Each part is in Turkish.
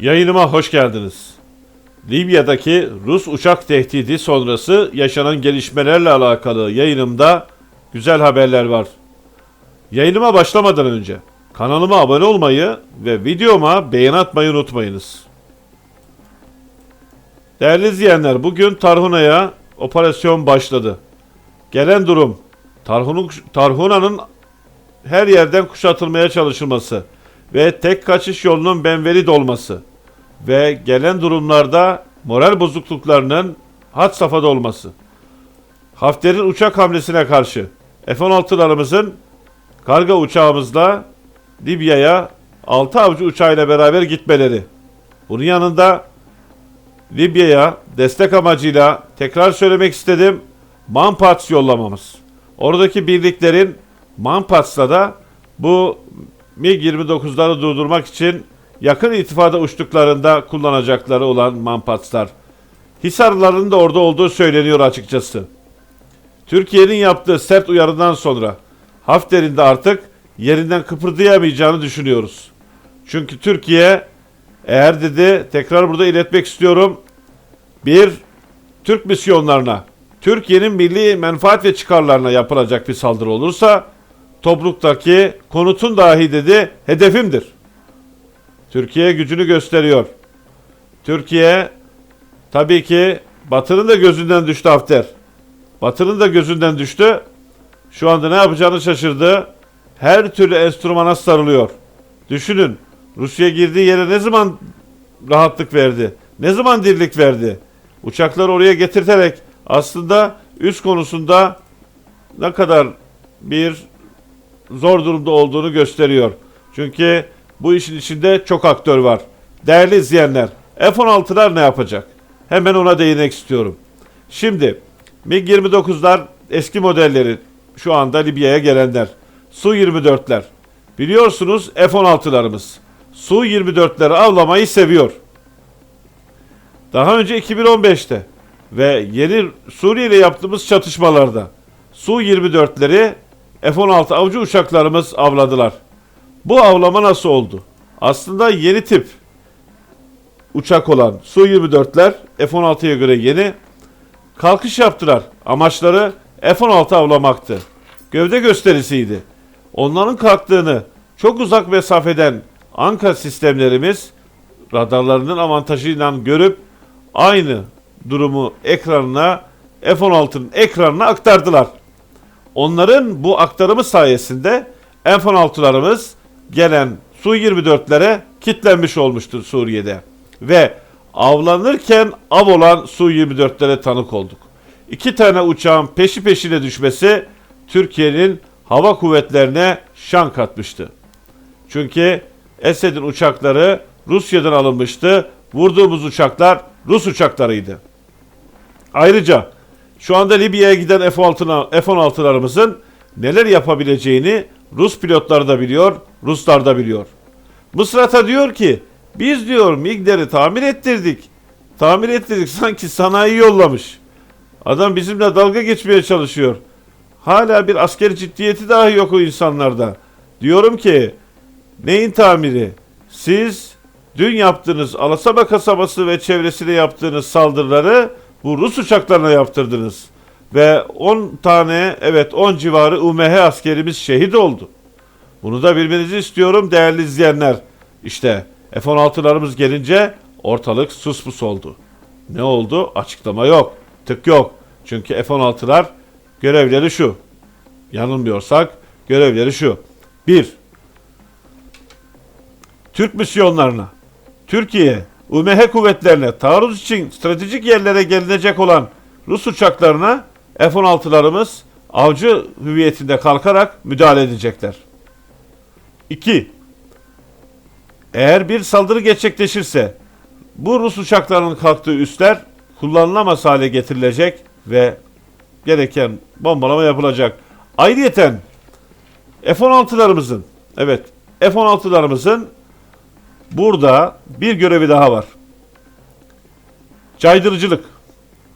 Yayınıma hoş geldiniz. Libya'daki Rus uçak tehdidi sonrası yaşanan gelişmelerle alakalı yayınımda güzel haberler var. Yayınıma başlamadan önce kanalıma abone olmayı ve videoma beğeni atmayı unutmayınız. Değerli izleyenler bugün Tarhuna'ya operasyon başladı. Gelen durum Tarhuna'nın her yerden kuşatılmaya çalışılması ve tek kaçış yolunun Benvelid olması ve gelen durumlarda moral bozukluklarının had safhada olması. Hafter'in uçak hamlesine karşı F-16'larımızın karga uçağımızla Libya'ya 6 avcı uçağıyla beraber gitmeleri. Bunun yanında Libya'ya destek amacıyla tekrar söylemek istedim Manpats yollamamız. Oradaki birliklerin Manpats'la da bu MiG-29'ları durdurmak için yakın irtifada uçtuklarında kullanacakları olan Manpats'lar. Hisarlıların da orada olduğu söyleniyor açıkçası. Türkiye'nin yaptığı sert uyarıdan sonra Hafter'in de artık yerinden kıpırdayamayacağını düşünüyoruz. Çünkü Türkiye eğer dedi tekrar burada iletmek istiyorum. Bir Türk misyonlarına, Türkiye'nin milli menfaat ve çıkarlarına yapılacak bir saldırı olursa Tobruk'taki konutun dahi dedi hedefimdir. Türkiye gücünü gösteriyor. Türkiye tabii ki Batı'nın da gözünden düştü Hafter. Batı'nın da gözünden düştü. Şu anda ne yapacağını şaşırdı. Her türlü enstrümana sarılıyor. Düşünün Rusya girdiği yere ne zaman rahatlık verdi? Ne zaman dirlik verdi? Uçakları oraya getirterek aslında üst konusunda ne kadar bir zor durumda olduğunu gösteriyor. Çünkü bu işin içinde çok aktör var. Değerli izleyenler, F-16'lar ne yapacak? Hemen ona değinmek istiyorum. Şimdi MiG-29'lar eski modelleri şu anda Libya'ya gelenler. Su-24'ler. Biliyorsunuz F-16'larımız. Su-24'leri avlamayı seviyor. Daha önce 2015'te ve yeni Suriye ile yaptığımız çatışmalarda Su-24'leri F-16 avcı uçaklarımız avladılar. Bu avlama nasıl oldu? Aslında yeni tip uçak olan Su-24'ler F-16'ya göre yeni kalkış yaptılar. Amaçları F-16 avlamaktı. Gövde gösterisiydi. Onların kalktığını çok uzak mesafeden Anka sistemlerimiz radarlarının avantajıyla görüp aynı durumu ekranına F-16'nın ekranına aktardılar. Onların bu aktarımı sayesinde F-16'larımız gelen Su-24'lere kitlenmiş olmuştur Suriye'de. Ve avlanırken av olan Su-24'lere tanık olduk. İki tane uçağın peşi peşine düşmesi Türkiye'nin hava kuvvetlerine şan katmıştı. Çünkü Esed'in uçakları Rusya'dan alınmıştı. Vurduğumuz uçaklar Rus uçaklarıydı. Ayrıca şu anda Libya'ya giden F-16'larımızın neler yapabileceğini Rus pilotları da biliyor, Ruslar da biliyor. Mısrat'a diyor ki biz diyor MiG'leri tamir ettirdik. Tamir ettirdik sanki sanayi yollamış. Adam bizimle dalga geçmeye çalışıyor. Hala bir asker ciddiyeti dahi yok o insanlarda. Diyorum ki neyin tamiri? Siz dün yaptığınız Alasaba kasabası ve çevresine yaptığınız saldırıları bu Rus uçaklarına yaptırdınız. Ve 10 tane evet 10 civarı UMH askerimiz şehit oldu. Bunu da bilmenizi istiyorum değerli izleyenler. İşte F-16'larımız gelince ortalık sus pus oldu. Ne oldu? Açıklama yok. Tık yok. Çünkü F-16'lar görevleri şu. Yanılmıyorsak görevleri şu. 1. Türk misyonlarına, Türkiye, UMH kuvvetlerine taarruz için stratejik yerlere gelinecek olan Rus uçaklarına F-16'larımız avcı hüviyetinde kalkarak müdahale edecekler. 2. Eğer bir saldırı gerçekleşirse bu Rus uçaklarının kalktığı üsler kullanılamaz hale getirilecek ve gereken bombalama yapılacak. Ayrıyeten F-16'larımızın evet F-16'larımızın burada bir görevi daha var. Caydırıcılık.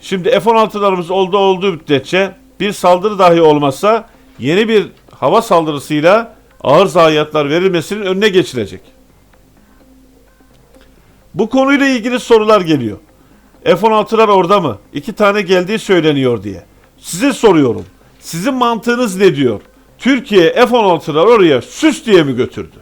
Şimdi F-16'larımız olduğu olduğu müddetçe bir saldırı dahi olmazsa yeni bir hava saldırısıyla ağır zayiatlar verilmesinin önüne geçilecek. Bu konuyla ilgili sorular geliyor. F-16'lar orada mı? İki tane geldiği söyleniyor diye. Size soruyorum. Sizin mantığınız ne diyor? Türkiye F-16'lar oraya süs diye mi götürdü?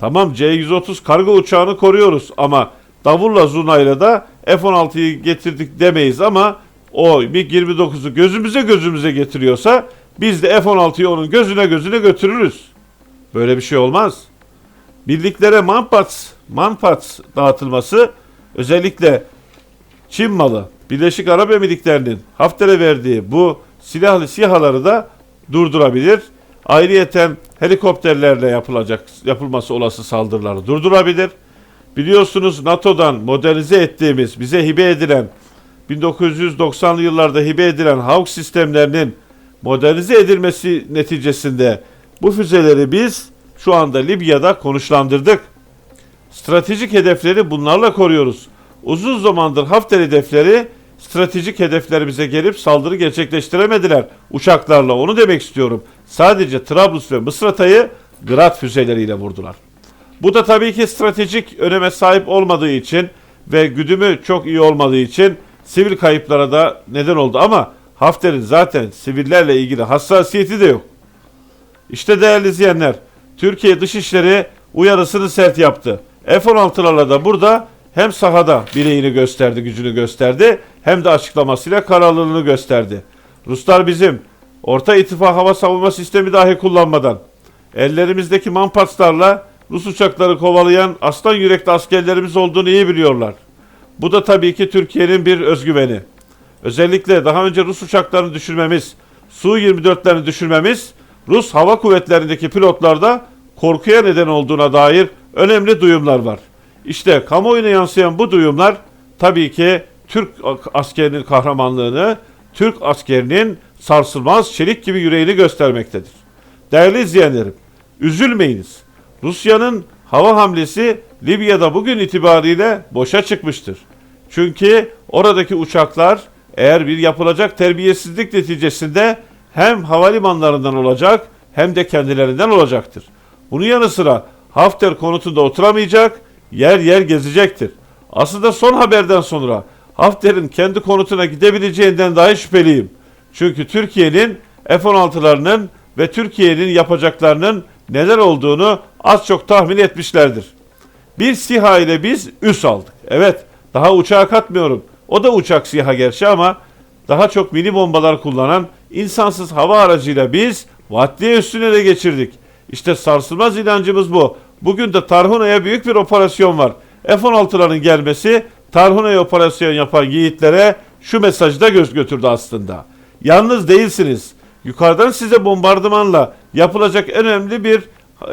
Tamam C-130 kargo uçağını koruyoruz ama davulla zurnayla da F-16'yı getirdik demeyiz ama o MiG-29'u gözümüze gözümüze getiriyorsa biz de F-16'yı onun gözüne gözüne götürürüz. Böyle bir şey olmaz. Birliklere manpats, manpats dağıtılması özellikle Çin malı Birleşik Arap Emirlikleri'nin Hafter'e verdiği bu silahlı sihaları da durdurabilir. Ayrıyeten helikopterlerle yapılacak yapılması olası saldırıları durdurabilir. Biliyorsunuz NATO'dan modernize ettiğimiz, bize hibe edilen 1990'lı yıllarda hibe edilen Hawk sistemlerinin modernize edilmesi neticesinde bu füzeleri biz şu anda Libya'da konuşlandırdık. Stratejik hedefleri bunlarla koruyoruz. Uzun zamandır Hafter hedefleri stratejik hedeflerimize gelip saldırı gerçekleştiremediler uçaklarla. Onu demek istiyorum. Sadece Trablus ve Mısrata'yı Grad füzeleriyle vurdular. Bu da tabii ki stratejik öneme sahip olmadığı için ve güdümü çok iyi olmadığı için sivil kayıplara da neden oldu. Ama Hafter'in zaten sivillerle ilgili hassasiyeti de yok. İşte değerli izleyenler, Türkiye Dışişleri uyarısını sert yaptı. F-16'larla da burada hem sahada bileğini gösterdi, gücünü gösterdi, hem de açıklamasıyla kararlılığını gösterdi. Ruslar bizim Orta İttifak hava savunma sistemi dahi kullanmadan ellerimizdeki manpatslarla Rus uçakları kovalayan aslan yürekli askerlerimiz olduğunu iyi biliyorlar. Bu da tabii ki Türkiye'nin bir özgüveni. Özellikle daha önce Rus uçaklarını düşürmemiz, Su-24'lerini düşürmemiz, Rus hava kuvvetlerindeki pilotlarda korkuya neden olduğuna dair önemli duyumlar var. İşte kamuoyuna yansıyan bu duyumlar tabii ki Türk askerinin kahramanlığını, Türk askerinin sarsılmaz çelik gibi yüreğini göstermektedir. Değerli izleyenlerim, üzülmeyiniz. Rusya'nın hava hamlesi Libya'da bugün itibariyle boşa çıkmıştır. Çünkü oradaki uçaklar eğer bir yapılacak terbiyesizlik neticesinde hem havalimanlarından olacak hem de kendilerinden olacaktır. Bunun yanı sıra Hafter konutunda oturamayacak, yer yer gezecektir. Aslında son haberden sonra Hafter'in kendi konutuna gidebileceğinden dahi şüpheliyim. Çünkü Türkiye'nin F-16'larının ve Türkiye'nin yapacaklarının neler olduğunu az çok tahmin etmişlerdir. Bir SİHA ile biz üs aldık. Evet daha uçağa katmıyorum. O da uçak SİHA gerçi ama daha çok mini bombalar kullanan insansız hava aracıyla biz Vatliye üstüne de geçirdik. İşte sarsılmaz inancımız bu. Bugün de Tarhuna'ya büyük bir operasyon var. F-16'ların gelmesi Tarhuna'ya operasyon yapan yiğitlere şu mesajı da göz götürdü aslında. Yalnız değilsiniz. Yukarıdan size bombardımanla yapılacak önemli bir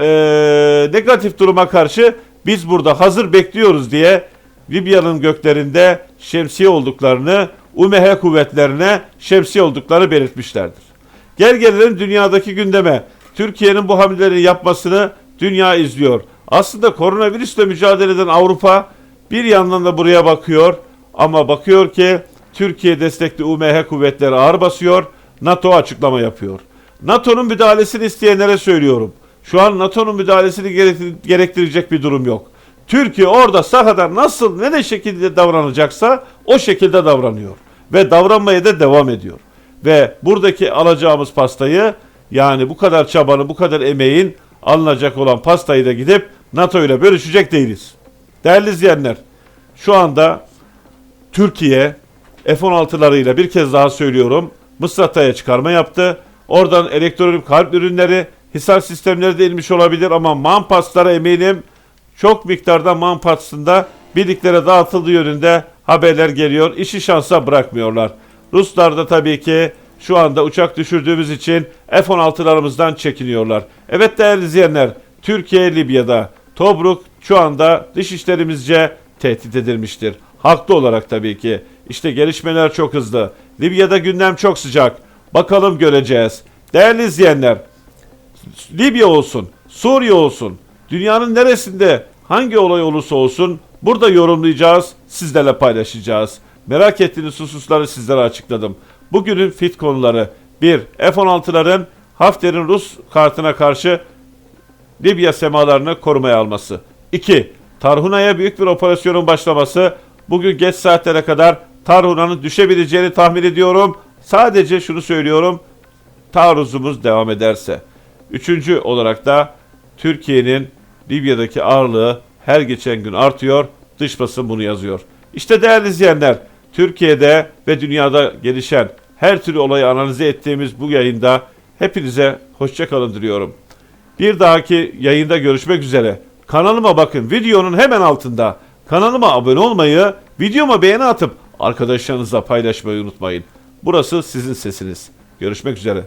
e, negatif duruma karşı biz burada hazır bekliyoruz diye Libya'nın göklerinde şemsiye olduklarını, UMH kuvvetlerine şemsiye olduklarını belirtmişlerdir. Gel gelelim dünyadaki gündeme. Türkiye'nin bu hamleleri yapmasını dünya izliyor. Aslında koronavirüsle mücadele eden Avrupa bir yandan da buraya bakıyor ama bakıyor ki Türkiye destekli UMH kuvvetleri ağır basıyor. NATO açıklama yapıyor. NATO'nun müdahalesini isteyenlere söylüyorum. Şu an NATO'nun müdahalesini gerektirecek bir durum yok. Türkiye orada sahada nasıl ne de şekilde davranacaksa o şekilde davranıyor. Ve davranmaya da devam ediyor. Ve buradaki alacağımız pastayı yani bu kadar çabanın bu kadar emeğin alınacak olan pastayı da gidip NATO ile bölüşecek değiliz. Değerli izleyenler şu anda Türkiye F-16'larıyla bir kez daha söylüyorum Mısrata'ya çıkarma yaptı. Oradan elektronik kalp ürünleri, hisar sistemleri de inmiş olabilir ama manpaslara eminim çok miktarda manpatsında birliklere dağıtıldığı yönünde haberler geliyor. İşi şansa bırakmıyorlar. Ruslar da tabii ki şu anda uçak düşürdüğümüz için F-16'larımızdan çekiniyorlar. Evet değerli izleyenler, Türkiye Libya'da Tobruk şu anda dışişlerimizce tehdit edilmiştir. Haklı olarak tabii ki. İşte gelişmeler çok hızlı. Libya'da gündem çok sıcak. Bakalım göreceğiz. Değerli izleyenler, Libya olsun, Suriye olsun, dünyanın neresinde hangi olay olursa olsun burada yorumlayacağız, sizlerle paylaşacağız. Merak ettiğiniz hususları sizlere açıkladım. Bugünün fit konuları 1. F-16'ların Hafter'in Rus kartına karşı Libya semalarını korumaya alması. 2. Tarhuna'ya büyük bir operasyonun başlaması bugün geç saatlere kadar Tarhuna'nın düşebileceğini tahmin ediyorum. Sadece şunu söylüyorum. Taarruzumuz devam ederse. Üçüncü olarak da Türkiye'nin Libya'daki ağırlığı her geçen gün artıyor. Dış basın bunu yazıyor. İşte değerli izleyenler, Türkiye'de ve dünyada gelişen her türlü olayı analize ettiğimiz bu yayında hepinize hoşça kalın diliyorum. Bir dahaki yayında görüşmek üzere. Kanalıma bakın videonun hemen altında. Kanalıma abone olmayı, videoma beğeni atıp arkadaşlarınızla paylaşmayı unutmayın. Burası sizin sesiniz. Görüşmek üzere.